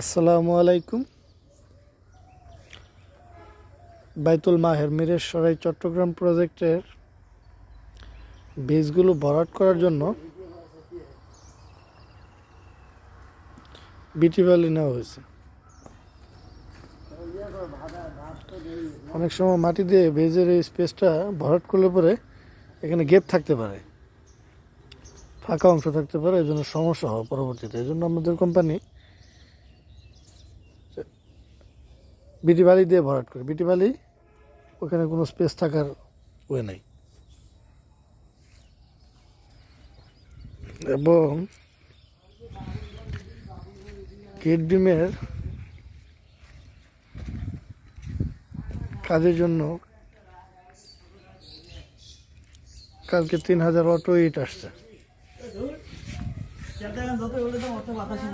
আসসালামু আলাইকুম। বাইতুল মাহের মিরের সরাই চট্টগ্রাম প্রজেক্টের বীজগুলো ভরাট করার জন্য বিটি বালি নেওয়া হয়েছে। অনেক সময় মাটি দিয়ে বীজের এই স্পেসটা ভরাট করলে পরে এখানে গেপ থাকতে পারে, ফাঁকা অংশ থাকতে পারে এই জন্য সমস্যা হয় পরবর্তীতে। এই জন্য আমাদের কোম্পানি বিটি বালি দিয়ে ভরাট করে। বিটি বালি ওখানে কোনো স্পেস থাকার ওয়ে নাই। এবং ডিমের কাজের জন্য কালকে তিন হাজার অটো ইট আসছে।